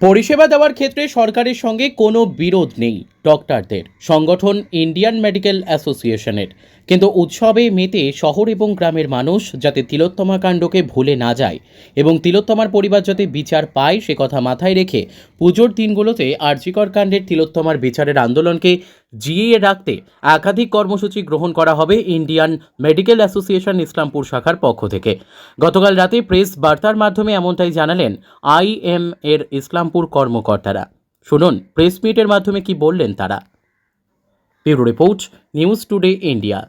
পরিষেবা দেওয়ার ক্ষেত্রে সরকারের সঙ্গে কোনো বিরোধ নেই। ডক্টরদের, সংগঠন ইন্ডিয়ান মেডিকেল অ্যাসোসিয়েশনের। কিন্তু উৎসবে মেতে শহর এবং গ্রামের মানুষ যাতে তিলোত্তমা কাণ্ডকে ভুলে না যায় এবং তিলোত্তমার পরিবার যাতে বিচার পায় সে কথা মাথায় রেখে পুজোর দিনগুলোতে আর্জিকর কাণ্ডের তিলোত্তমার বিচারের আন্দোলনকে জিইয়ে রাখতে একাধিক কর্মসূচি গ্রহণ করা হবে ইন্ডিয়ান মেডিকেল অ্যাসোসিয়েশন ইসলামপুর শাখার পক্ষ থেকে। গতকাল রাতে প্রেস বার্তার মাধ্যমে এমনটাই জানালেন আইএম এর ইসলামপুর কর্মকর্তারা। শুনুন প্রেস মিটের মাধ্যমে কি বললেন তারা? Bureau report, news today, India.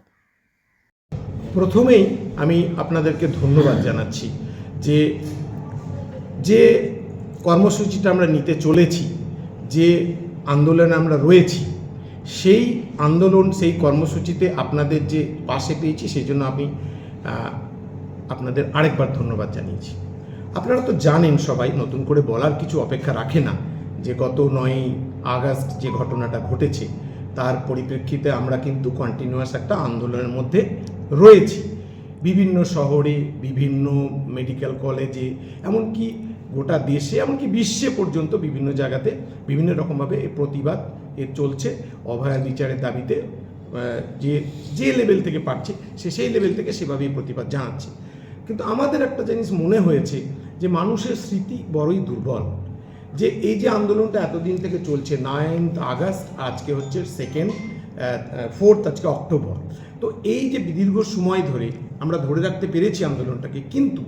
প্রথমেই আমি আপনাদেরকে ধন্যবাদ জানাচ্ছি যে যে কর্মসূচিটা আমরা নিতে চলেছি, যে আন্দোলনে আমরা রয়েছি, সেই আন্দোলন, সেই কর্মসূচিতে আপনাদের যে পাশে পেয়েছি, সেই জন্য আমি আপনাদের আরেকবার ধন্যবাদ জানিয়েছি। আপনারা তো জানেন সবাই, নতুন করে বলার কিছু অপেক্ষা রাখে না। যে গত নয়ই আগস্ট যে ঘটনাটা ঘটেছে, তার পরিপ্রেক্ষিতে আমরা কিন্তু কন্টিনিউয়াস একটা আন্দোলনের মধ্যে রয়েছি। বিভিন্ন শহরে, বিভিন্ন মেডিকেল কলেজে এমনকি গোটা দেশে, এমনকি বিশ্বে পর্যন্ত বিভিন্ন জায়গাতে বিভিন্ন রকমভাবে এই প্রতিবাদ এর চলছে। অভয়া বিচারের দাবিতে যে যে লেভেল থেকে পারছে, সে সেই লেভেল থেকে সেভাবেই প্রতিবাদ জানাচ্ছে। কিন্তু আমাদের একটা জিনিস মনে হয়েছে যে মানুষের স্মৃতি বড়ই দুর্বল। যে এই যে আন্দোলনটা এতদিন থেকে চলছে নাইনথ আগস্ট, আজকে হচ্ছে সেকেন্ড ফোর্থ আজকে অক্টোবর। তো এই যে দীর্ঘ সময় ধরে আমরা ধরে রাখতে পেরেছি আন্দোলনটাকে, কিন্তু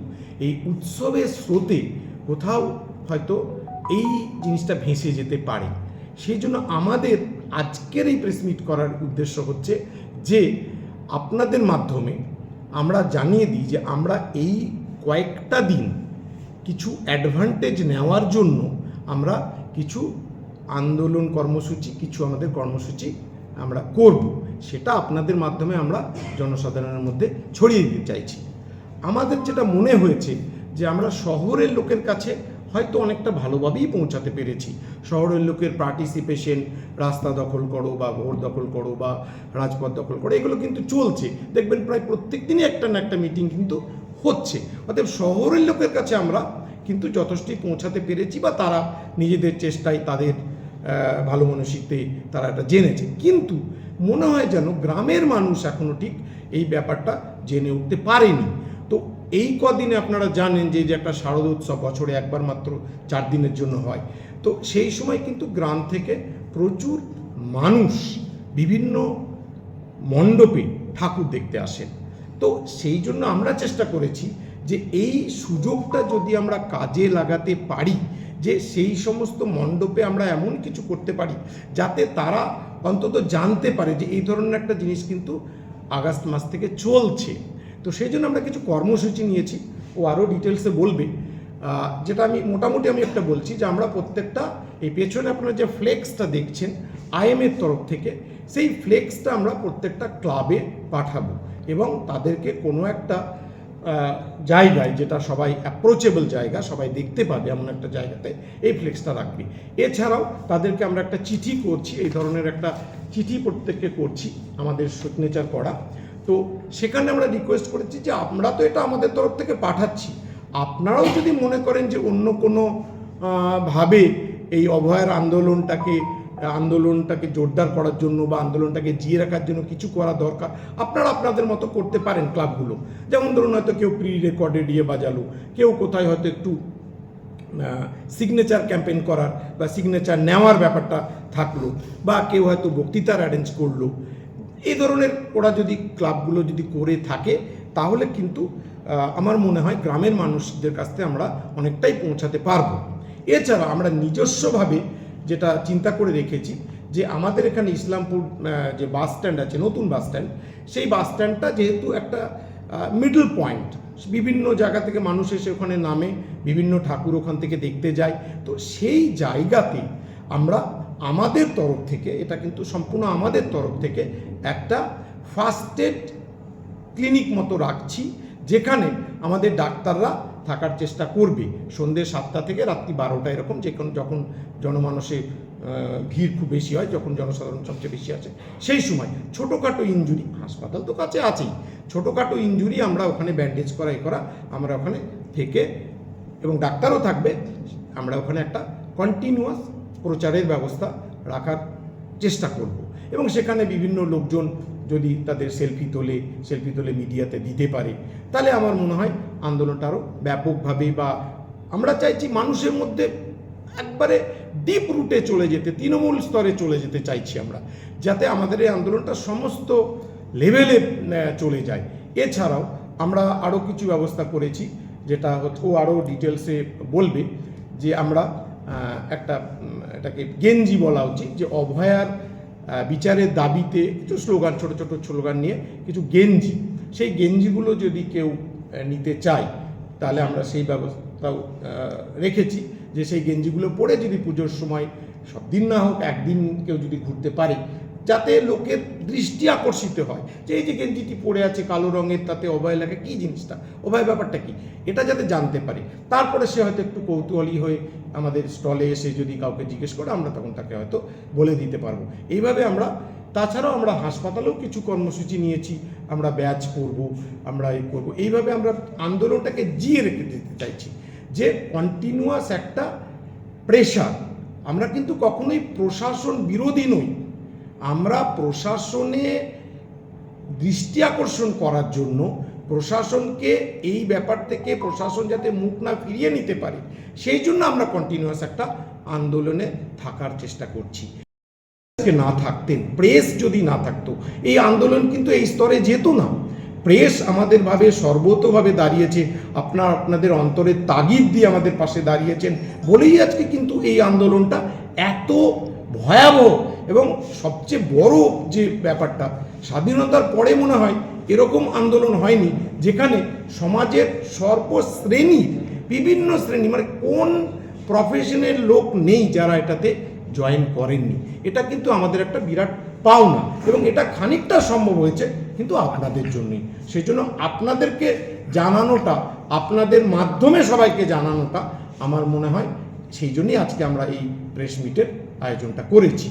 এই উৎসবের স্রোতে কোথাও হয়তো এই জিনিসটা ভেসে যেতে পারে। সেই জন্য আমাদের আজকের এই প্রেস মিট করার উদ্দেশ্য হচ্ছে যে আপনাদের মাধ্যমে আমরা জানিয়ে দিই যে আমরা এই কয়েকটা দিন কিছু অ্যাডভান্টেজ নেওয়ার জন্য আমরা কিছু আন্দোলন কর্মসূচি, কিছু আমাদের কর্মসূচি আমরা করব। সেটা আপনাদের মাধ্যমে আমরা জনসাধারণের মধ্যে ছড়িয়ে দিতে চাইছি। আমাদের যেটা মনে হয়েছে যে আমরা শহরের লোকের কাছে হয়তো অনেকটা ভালোভাবেই পৌঁছাতে পেরেছি। শহরের লোকের পার্টিসিপেশন রাস্তা দখল করো বা ভোট দখল করো বা রাজপথ দখল করো, এগুলো কিন্তু চলছে। দেখবেন প্রায় প্রত্যেক দিনই একটা না একটা মিটিং কিন্তু হচ্ছে। অতএব শহরের লোকের কাছে আমরা কিন্তু যথেষ্টই পৌঁছাতে পেরেছি বা তারা নিজেদের চেষ্টায় তাদের ভালো মনসিকতে তারা এটা জেনেছে। কিন্তু মনে হয় যেন গ্রামের মানুষ এখনও ঠিক এই ব্যাপারটা জেনে উঠতে পারেনি। তো এই কদিনে আপনারা জানেন যে যে একটা শারদ উৎসব বছরে একবার মাত্র চার দিনের জন্য হয়। তো সেই সময় কিন্তু গ্রাম থেকে প্রচুর মানুষ বিভিন্ন মণ্ডপে ঠাকুর দেখতে আসেন। তো সেই জন্য আমরা চেষ্টা করেছি যে এই সুযোগটা যদি আমরা কাজে লাগাতে পারি, যে সেই সমস্ত মণ্ডপে আমরা এমন কিছু করতে পারি, যাতে তারা অন্তত জানতে পারে যে এই ধরনের একটা জিনিস কিন্তু আগস্ট মাস থেকে চলছে। তো সেই জন্য আমরা কিছু কর্মসূচি নিয়েছি। ও আরও ডিটেলসে বলবে। যেটা আমি মোটামুটি আমি একটা বলছি যে আমরা প্রত্যেকটা, এই পেছনে আপনারা যে ফ্লেক্সটা দেখছেন আইএমের তরফ থেকে, সেই ফ্লেক্সটা আমরা প্রত্যেকটা ক্লাবে পাঠাবো এবং তাদেরকে কোনো একটা জায়গায় যেটা সবাই অ্যাপ্রোচেবল জায়গা, সবাই দেখতে পাবে এমন একটা জায়গাতে, এই ফ্লেক্সটা রাখবে। এছাড়াও তাদেরকে আমরা একটা চিঠি করছি, এই ধরনের একটা চিঠি প্রত্যেককে করছি, আমাদের সিগনেচার করা। তো সেখানে আমরা রিকোয়েস্ট করেছি যে আমরা তো এটা আমাদের তরফ থেকে পাঠাচ্ছি। আপনারাও যদি মনে করেন যে অন্য কোনো ভাবে এই অভয়ের আন্দোলনটাকে আন্দোলনটাকে জোরদার করার জন্য বা আন্দোলনটাকে জিয়ে রাখার জন্য কিছু করা দরকার, আপনারা আপনাদের মতো করতে পারেন ক্লাবগুলো। যেমন ধরুন হয়তো কেউ প্রি রেকর্ডে দিয়ে বাজালো, কেউ কোথায় হয়তো একটু সিগনেচার ক্যাম্পেইন করার বা সিগনেচার নেওয়ার ব্যাপারটা থাকল বা কেউ হয়তো বক্তৃতার অ্যারেঞ্জ করল। এই ধরনের ওরা যদি ক্লাবগুলো যদি করে থাকে, তাহলে কিন্তু আমার মনে হয় গ্রামের মানুষদের কাছ আমরা অনেকটাই পৌঁছাতে পারব। এছাড়া আমরা নিজস্বভাবে যেটা চিন্তা করে রেখেছি যে আমাদের এখানে ইসলামপুর যে বাস স্ট্যান্ড আছে, নতুন বাস স্ট্যান্ড, সেই বাস স্ট্যান্ডটা যেহেতু একটা মিডল পয়েন্ট বিভিন্ন জায়গা থেকে মানুষ এসে ওখানে নামে, বিভিন্ন ঠাকুর ওখান থেকে দেখতে যায়। তো সেই জায়গাতে আমরা আমাদের তরফ থেকে, এটা কিন্তু সম্পূর্ণ আমাদের তরফ থেকে একটা ফার্স্ট এড ক্লিনিক মতো রাখছি, যেখানে আমাদের ডাক্তাররা থাকার চেষ্টা করবে। সন্ধ্যে সাতটা থেকে রাত্রি বারোটা এরকম যে কোনো যখন জনমানসে ভিড় খুব বেশি হয়, যখন জনসাধারণ সবচেয়ে বেশি আছে, সেই সময় ছোটোখাটো ইঞ্জুরি হাসপাতাল তো কাছে আছেই, ছোটোখাটো ইঞ্জুরি আমরা ওখানে ব্যান্ডেজ করা, এ করা, আমরা ওখানে থেকে এবং ডাক্তারও থাকবে, আমরা ওখানে একটা কন্টিনিউয়াস প্রচারের ব্যবস্থা রাখার চেষ্টা করব। এবং সেখানে বিভিন্ন লোকজন যদি তাদের সেলফি তোলে সেলফি তোলে মিডিয়াতে দিতে পারে, তাহলে আমার মনে হয় আন্দোলনটা আরও ব্যাপকভাবে বা আমরা চাইছি মানুষের মধ্যে একবারে ডিপ রুটে চলে যেতে, তৃণমূল স্তরে চলে যেতে চাইছি আমরা, যাতে আমাদের এই আন্দোলনটা সমস্ত লেভেলে চলে যায়। এছাড়াও আমরা আরও কিছু ব্যবস্থা করেছি, যেটা ও আরও ডিটেলসে বলবে যে আমরা একটা এটাকে গেঞ্জি বলা উচিত, যে অভয়ার বিচারের দাবিতে কিছু স্লোগান, ছোট ছোট স্লোগান নিয়ে কিছু গেঞ্জি। সেই গেঞ্জিগুলো যদি কেউ নিতে চায়, তাহলে আমরা সেই ব্যবস্থাও রেখেছি যে সেই গেঞ্জিগুলো পরে যদি পুজোর সময়, সব দিন না হোক, একদিন কেউ যদি ঘুরতে পারে যাতে লোকের দৃষ্টি আকর্ষিত হয়। যে এই যে গেঞ্জিটি পরে আছে কালো রঙের, তাতে অভয় লাগে, কী জিনিসটা? অভয় ব্যাপারটা কি? এটা যাতে জানতে পারে। তারপরে সে হয়তো একটু কৌতূহলী হয়ে আমাদের স্টলে এসে যদি কাউকে জিজ্ঞেস করে, আমরা তখন তাকে হয়তো বলে দিতে পারব। এইভাবে আমরা, তাছাড়াও আমরা হাসপাতালেও কিছু কর্মসূচি নিয়েছি, আমরা ব্যাচ করব, আমরা এই করব। এইভাবে আমরা আন্দোলনটাকে জিয়ে রেখে দিতে চাইছি। যে কন্টিনিউয়াস একটা প্রেশার আমরা কিন্তু কখনোই প্রশাসন বিরোধী নই। আমরা প্রশাসনে দৃষ্টি আকর্ষণ করার জন্য প্রশাসনকে এই ব্যাপার থেকে প্রশাসন যাতে মুখ না ফিরিয়ে নিতে পারে, সেই জন্য আমরা কন্টিনিউয়াস একটা আন্দোলনে থাকার চেষ্টা করছি। না থাকতেন প্রেস যদি না থাকতো, এই আন্দোলন কিন্তু এই স্তরে যেত না। প্রেস আমাদের ভাবে সর্বতভাবে দাঁড়িয়েছে, আপনার আপনাদের অন্তরের তাগিদ দিয়ে আমাদের পাশে দাঁড়িয়েছেন বলেই আজকে কিন্তু এই আন্দোলনটা এত ভয়াবহ এবং সবচেয়ে বড় যে ব্যাপারটা, স্বাধীনতার পরে মনে হয় এরকম আন্দোলন হয়নি, যেখানে সমাজের সর্বশ্রেণী, বিভিন্ন শ্রেণি মানে কোন প্রফেশনের লোক নেই যারা এটাতে জয়েন করেননি। এটা কিন্তু আমাদের একটা বিরাট পাওনা এবং এটা খানিকটা সম্ভব হয়েছে কিন্তু আপনাদের জন্যই। সেই জন্য আপনাদেরকে জানানোটা, আপনাদের মাধ্যমে সবাইকে জানানোটা আমার মনে হয়, সেই জন্যই আজকে আমরা এই প্রেস মিটের আয়োজনটা করেছি।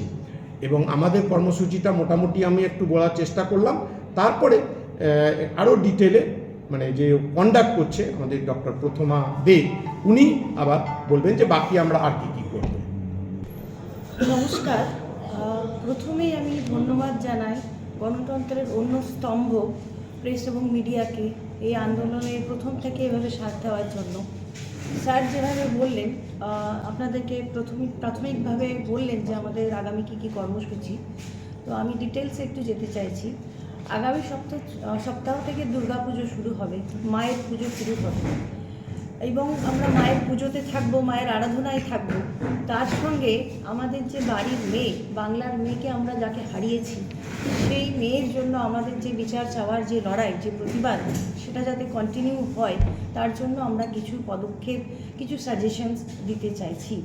এবং আমাদের কর্মসূচিটা মোটামুটি আমি একটু বলার চেষ্টা করলাম। তারপরে আরও ডিটেলে মানে যে কন্ডাক্ট করছে আমাদের ডক্টর প্রথমা দে, উনি আবার বলবেন যে বাকি আমরা আর কি কি করব। নমস্কার। প্রথমেই আমি ধন্যবাদ জানাই গণতন্ত্রের অন্য স্তম্ভ প্রেস এবং মিডিয়াকে এই আন্দোলনে প্রথম থেকে এভাবে সাথ দেওয়ার জন্য। স্যার যেভাবে বললেন আপনাদেরকে প্রথমিক প্রাথমিকভাবে বললেন যে আমাদের আগামী কী কী কর্মসূচি। তো আমি ডিটেলসে একটু যেতে চাইছি। আগামী সপ্তাহ সপ্তাহ থেকে দুর্গাপুজো শুরু হবে, মায়ের পুজো শুরু হবে। এবং আমরা মায়ের পুজোতে থাকব মায়ের আরাধনায় থাকব। তার সঙ্গে আমাদের যে বাড়ির মেয়ে বাংলার মেয়েকে আমরা যাকে হারিয়েছি সেই মেয়ের জন্য আমাদের যে বিচার চাওয়ার যে লড়াই যে প্রতিবাদ সেটা যাতে কন্টিনিউ হয় তার জন্য আমরা কিছু পদক্ষেপ কিছু সাজেশনস দিতে চাইছি।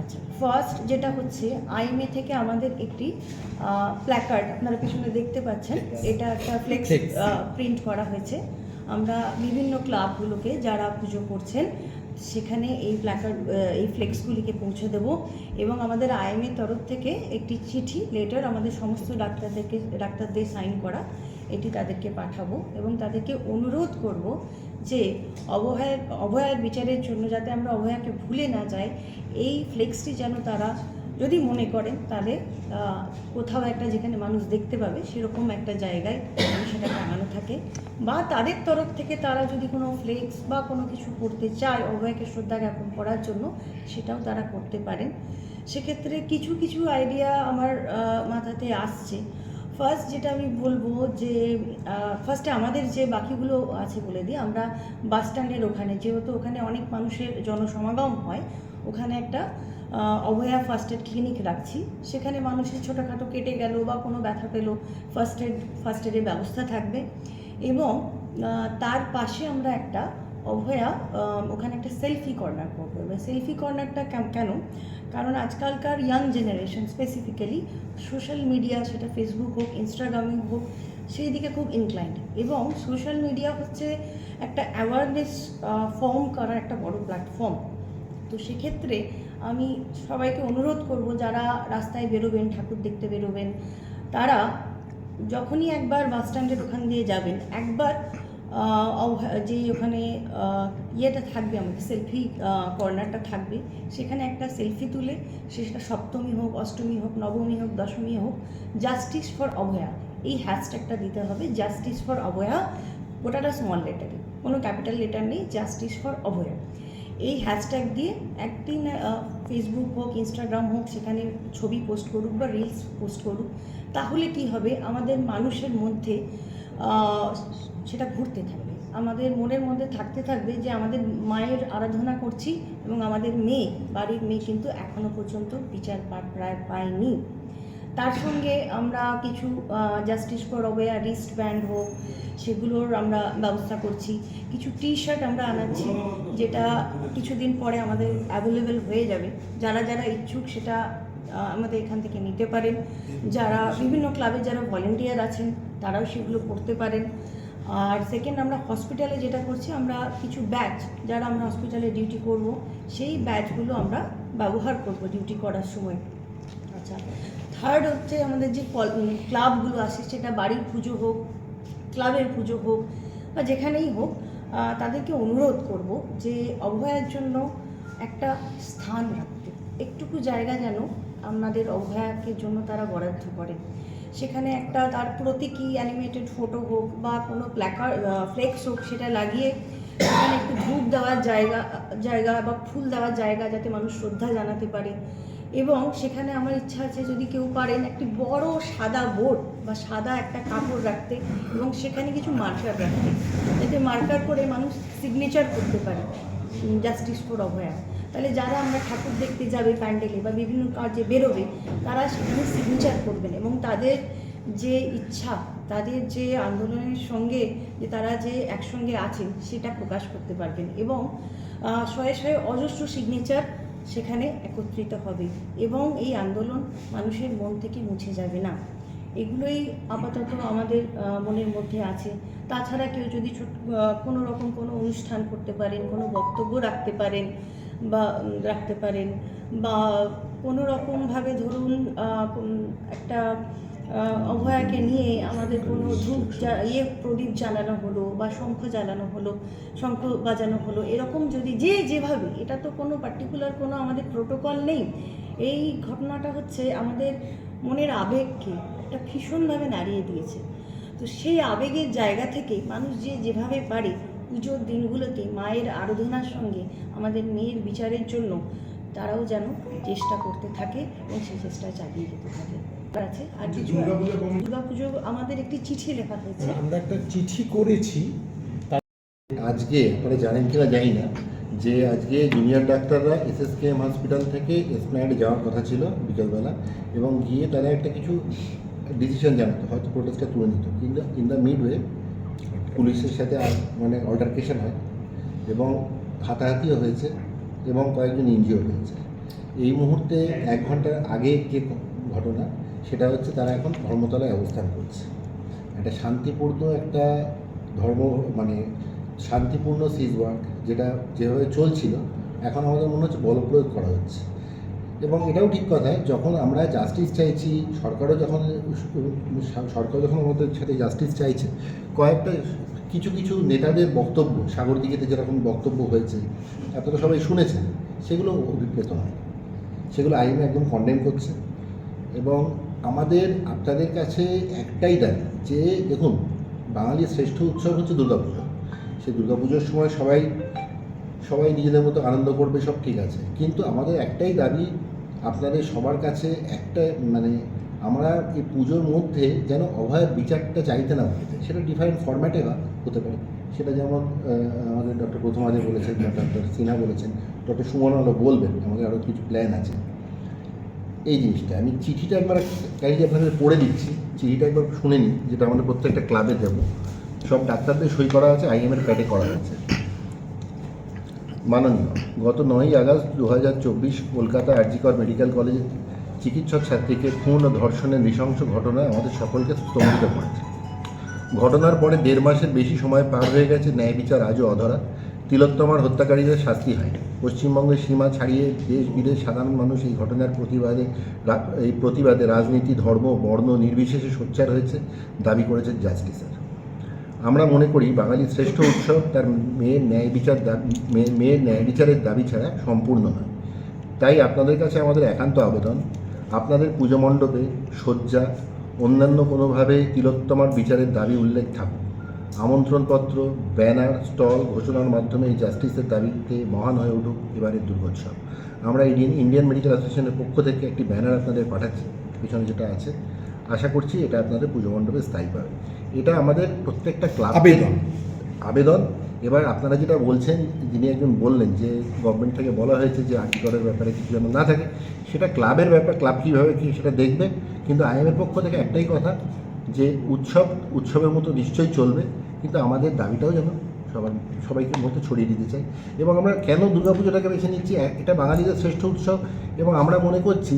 আচ্ছা ফার্স্ট যেটা হচ্ছে আইএমএ থেকে আমাদের একটি প্ল্যাকার্ড আপনারা পিছনে দেখতে পাচ্ছেন। এটা একটা ফ্লেক্স প্রিন্ট করা হয়েছে। আমরা বিভিন্ন ক্লাবগুলোকে যারা পুজো করছেন, সেখানে এই প্ল্যাকার্ড এই ফ্লেক্সগুলিকে পৌঁছে দেব এবং আমাদের আইএমএর তরফ থেকে একটি চিঠি লেটার আমাদের সমস্ত ডাক্তারদেরকে, ডাক্তারদের সাইন করা, এটি তাদেরকে পাঠাবো এবং তাদেরকে অনুরোধ করব যে অবহের অভয়ার বিচারের জন্য যাতে আমরা অভয়াকে ভুলে না যাই, এই ফ্লেক্সটি যেন তারা যদি মনে করেন তাহলে কোথাও একটা যেখানে মানুষ দেখতে পাবে, সেরকম একটা জায়গায় সেটা টাঙানো থাকে। বা তাদের তরফ থেকে তারা যদি কোনো ফ্লেক্স বা কোনো কিছু করতে চায় অভয়কে শ্রদ্ধা জ্ঞাপন করার জন্য, সেটাও তারা করতে পারেন। সেক্ষেত্রে কিছু কিছু আইডিয়া আমার মাথাতে আসছে। ফার্স্ট যেটা আমি বলব যে ফার্স্টে আমাদের যে বাকিগুলো আছে বলে দিই, আমরা বাস স্ট্যান্ডের ওখানে, যেহেতু ওখানে অনেক মানুষের জনসমাগম হয়, ওখানে একটা অভয়া ফার্স্ট এড ক্লিনিক রাখছি। সেখানে মানুষের ছোটোখাটো কেটে গেল বা কোনো ব্যথা পেল ফার্স্ট এড ফার্স্ট এডের ব্যবস্থা থাকবে। এবং তার পাশে আমরা একটা অভয়া ওখানে একটা সেলফি কর্নার করব। এবার সেলফি কর্নারটা কেন? কারণ আজকালকার young generation specifically social media সেটা ফেসবুক হোক ইনস্টাগ্রামে হোক, সেই দিকে খুব ইনক্লাইন্ড এবং সোশ্যাল মিডিয়া হচ্ছে একটা অ্যাওয়ারনেস ফর্ম করার একটা বড় প্ল্যাটফর্ম তো সেক্ষেত্রে আমি সবাইকে অনুরোধ করব, যারা রাস্তায় বেরোবেন, ঠাকুর দেখতে বেরোবেন, তারা যখনই একবার বাস স্ট্যান্ডের ওখান দিয়ে যাবেন, একবার যে ওখানে ইয়েটা থাকবে আমাদের সেলফি কর্নারটা থাকবে, সেখানে একটা সেলফি তুলে সেটা সপ্তমী হোক, অষ্টমী হোক, নবমী হোক, দশমী হোক জাস্টিস ফর অভয়া এই হ্যাশট্যাগটা দিতে হবে জাস্টিস ফর অভয়া গোটাটা স্মল লেটারে কোনো ক্যাপিটাল লেটার নেই জাস্টিস ফর অভয়া এই হ্যাশট্যাগ দিয়ে একদিন ফেসবুক হোক ইনস্টাগ্রাম হোক, সেখানে ছবি পোস্ট করুক বা রিলস পোস্ট করুক, তাহলে কি হবে? আমাদের মানুষের মধ্যে সেটা ঘুরতে থাকবে। আমাদের মনের মধ্যে থাকতে থাকবে যে আমাদের মায়ের আরাধনা করছি এবং আমাদের মেয়ে, বাড়ির মেয়ে কিন্তু এখনও পর্যন্ত বিচার পাঠ প্রায় পায়নি। তার সঙ্গে আমরা কিছু justice for Abhaya wristband হোক, সেগুলোর আমরা ব্যবস্থা করছি। কিছু টি শার্ট আমরা আনাচ্ছি, যেটা কিছুদিন পরে আমাদের অ্যাভেলেবেল হয়ে যাবে। যারা যারা ইচ্ছুক সেটা আমাদের এখান থেকে নিতে পারেন। যারা বিভিন্ন ক্লাবে যারা ভলেন্টিয়ার আছেন, তারাও সেগুলো করতে পারেন। আর সেকেন্ড আমরা হসপিটালে যেটা করছি, আমরা কিছু ব্যাচ যারা আমরা হসপিটালে ডিউটি করব, সেই ব্যাচগুলো আমরা ব্যবহার করব ডিউটি করার সময়। থার্ড হচ্ছে আমাদের যে কল- ক্লাবগুলো আছে, সেটা বাড়ির পুজো হোক ক্লাবের পুজো হোক, বা যেখানেই হোক তাদেরকে অনুরোধ করব যে অভয়ার জন্য একটা স্থান রাখতে। একটুকু জায়গা যেন আমাদের অভয়াকে জন্য তারা বরাদ্দ করে। সেখানে একটা তার প্রতীকী অ্যানিমেটেড ফটো হোক, বা কোনো প্ল্যাকার ফ্লেক্স হোক, সেটা লাগিয়ে সেখানে একটু ধূপ দেওয়ার জায়গা জায়গা বা ফুল দেওয়ার জায়গা যাতে মানুষ শ্রদ্ধা জানাতে পারে। এবং সেখানে আমার ইচ্ছা আছে যদি কেউ পারেন একটি বড় সাদা বোর্ড বা সাদা একটা কাপড় রাখতে এবং সেখানে কিছু মার্কার রাখতে। যাতে মার্কার করে মানুষ সিগনেচার করতে পারে জাস্টিস ফর অভয়া। তাহলে যারা আমরা ঠাকুর দেখতে যাবে প্যান্ডেলে বা বিভিন্ন কাজে বেরোবে, তারা সেখানে সিগনেচার করবেন এবং তাদের যে ইচ্ছা, তাদের যে আন্দোলনের সঙ্গে যে তারা যে একসঙ্গে আছেন, সেটা প্রকাশ করতে পারবেন এবং শয়ে শয়ে অজস্র সিগনেচার সেখানে একত্রিত হবে এবং এই আন্দোলন মানুষের মন থেকে মুছে যাবে না। এগুলোই আপাতত আমাদের মনের মধ্যে আছে। তাছাড়া কেউ যদি কোনো রকম কোনো অনুষ্ঠান করতে পারেন, কোনো বক্তব্য রাখতে পারেন বা রাখতে পারেন বা কোনো রকমভাবে ধরুন একটা অভয়াকে নিয়ে আমাদের কোনো ধূপ ইয়ে প্রদীপ জ্বালানো হলো বা শঙ্খ জ্বালানো হলো, শঙ্খ বাজানো হলো, এরকম যদি যে যেভাবে, এটা তো কোনো পার্টিকুলার কোনো আমাদের প্রোটোকল নেই। এই ঘটনাটা হচ্ছে আমাদের মনের আবেগকে একটা ভীষণভাবে নাড়িয়ে দিয়েছে। তো সেই আবেগের জায়গা থেকে মানুষ যে যেভাবে পারে পুজোর দিনগুলোতে মায়ের আরাধনার সঙ্গে আমাদের মেয়ের বিচারের জন্য, তারাও যেন চেষ্টা করতে থাকে এবং সেই চেষ্টা চালিয়ে যেতে থাকে। আছে। আর কিছু দুর্গাপূজা কমিটি- দুর্গাপুজো আমাদের একটি চিঠি লেখা হয়েছে। আমরা একটা চিঠি করেছি। আজকে আপনারা জানেন কিনা জানি না যে আজকে জুনিয়র ডাক্তাররা এসএসকেএম হসপিটাল থেকে এসপ্ল্যানেডে যাওয়ার কথা ছিল বিকেলবেলা এবং গিয়ে তারা একটা কিছু ডিসিশন জানাতো হয়তো প্রোটেস্টটা তুলে নিত। কিন্তু ইন দ্য মিড ওয়ে পুলিশের সাথে আর- মানে অল্টারকেশন হয় এবং হাতাহাতিও হয়েছে এবং কয়েকজন ইনজিওর হয়েছে। এই মুহূর্তে এক ঘণ্টার আগে যে ঘটনা? সেটা হচ্ছে তারা এখন ধর্মতলায় অবস্থান করছে। একটা শান্তিপূর্ণ একটা ধর্ম মানে শান্তিপূর্ণ সিজ ওয়ার্ক যেটা যেভাবে চলছিল, এখন আমাদের মনে হচ্ছে বল প্রয়োগ করা হচ্ছে। এবং এটাও ঠিক কথা, যখন আমরা জাস্টিস চাইছি, সরকারও যখন, সরকার যখন আমাদের সাথে জাস্টিস চাইছে, কয়েকটা কিছু কিছু নেতাদের বক্তব্য সাগর সাগরদিঘিতে যেরকম বক্তব্য হয়েছে, আপনারা সবাই শুনেছেন, সেগুলো অভিপ্রেত নয়। সেগুলো আইনে একদম কন্ডেম করছে। এবং আমাদের আপনাদের কাছে একটাই দাবি যে, দেখুন, বাঙালির শ্রেষ্ঠ উৎসব হচ্ছে দুর্গাপুজো। সেই দুর্গাপুজোর সময় সবাই সবাই নিজেদের মতো আনন্দ করবে, সব ঠিক আছে। কিন্তু আমাদের একটাই দাবি, আপনাদের সবার কাছে একটা মানে আমরা এই পুজোর মধ্যে যেন অভয়ের বিচারটা চাইতে না হতে সেটা ডিফারেন্ট ফরম্যাটে হতে পারে। সেটা যেমন আমাদের ডক্টর প্রথম আগে বলেছেন, ডক্টর সিনহা বলেছেন, ডক্টর সুমন আলো বলবেন, আমাদের আরও কিছু প্ল্যান আছে। এই জিনিসটা। আমি চিঠিটা একবার কাইন্ডলি আপনাদের পড়ে দিচ্ছি। চিঠিটা একবার শুনে নিই যেটা আমাদের প্রত্যেকটা ক্লাবে দেবো সব ডাক্তারদের সই করা আছে আইএমের প্যাডে করা আছে। মাননীয়, গত নয়ই আগস্ট দু হাজার চব্বিশ কলকাতা আরজিকর মেডিকেল কলেজে চিকিৎসক ছাত্রীকে খুন ও ধর্ষণের নৃশংস ঘটনা আমাদের সকলকে স্তম্ভিত করেছে। ঘটনার পরে দেড় মাসের বেশি সময় পার হয়ে গেছে ন্যায় বিচার আজও অধরা। তিলোত্তমার হত্যাকারীদের শাস্তি হয়নি। পশ্চিমবঙ্গের সীমা ছাড়িয়ে দেশ, বিদেশ, সাধারণ মানুষ এই ঘটনার প্রতিবাদে এই প্রতিবাদে রাজনীতি, ধর্ম, বর্ণ নির্বিশেষে সোচ্চার হয়েছে, দাবি করেছে জাস্টিসের। আমরা মনে করি বাঙালির শ্রেষ্ঠ উৎসব, তার মেয়ের ন্যায় বিচার মেয়ের ন্যায় বিচারের দাবি ছাড়া সম্পূর্ণ নয়। তাই আপনাদের কাছে আমাদের একান্ত আবেদন, আপনাদের পুজো মণ্ডপে শয্যা, অন্যান্য কোনোভাবে তিলোত্তমার বিচারের দাবি উল্লেখ থাকুক। আমন্ত্রণপত্র ব্যানার স্টল ঘোষণার মাধ্যমে এই জাস্টিসের দাবিতে মহান হয়ে উঠুক এবারের দুর্গোৎসব। আমরা ইন্ডিয়ান ইন্ডিয়ান মেডিকেল অ্যাসোসিয়েশনের পক্ষ থেকে একটি ব্যানার আপনাদের পাঠাচ্ছি। পিছনে যেটা আছে আশা করছি এটা আপনাদের পুজো মণ্ডপে স্থায়ী পাবে। এটা আমাদের প্রত্যেকটা ক্লাব আবেদন। আবেদন। এবার আপনারা যেটা বলছেন যিনি একজন বললেন যে গভর্নমেন্ট থেকে বলা হয়েছে যে আর্টিকলের ব্যাপারে কিছু যেন না থাকে সেটা ক্লাবের ব্যাপার ক্লাব কীভাবে কী সেটা দেখবে। কিন্তু আইএমের পক্ষ থেকে একটাই কথা যে উৎসব, উৎসবের মতো নিশ্চয়ই চলবে, কিন্তু আমাদের দাবিটাও যেন সবার, সবাইকে মধ্যে ছড়িয়ে দিতে চাই। এবং আমরা কেন দুর্গাপুজোটাকে বেছে নিচ্ছি এটা বাঙালিদের শ্রেষ্ঠ উৎসব, এবং আমরা মনে করছি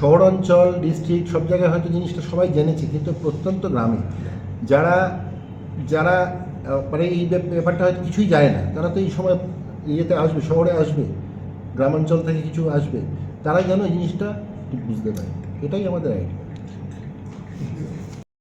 শহরাঞ্চল, ডিস্ট্রিক্ট, সব জায়গায় হয়তো জিনিসটা সবাই জেনেছে, কিন্তু প্রত্যন্ত গ্রামে যারা যারা মানে এই ব্যাপারটা হয়তো কিছুই যায় না, তারা তো এই সময় ইয়েতে আসবে, শহরে আসবে, গ্রামাঞ্চল থেকে কিছু আসবে, তারা যেন জিনিসটা বুঝতে পারে। এটাই আমাদের আইডিয়া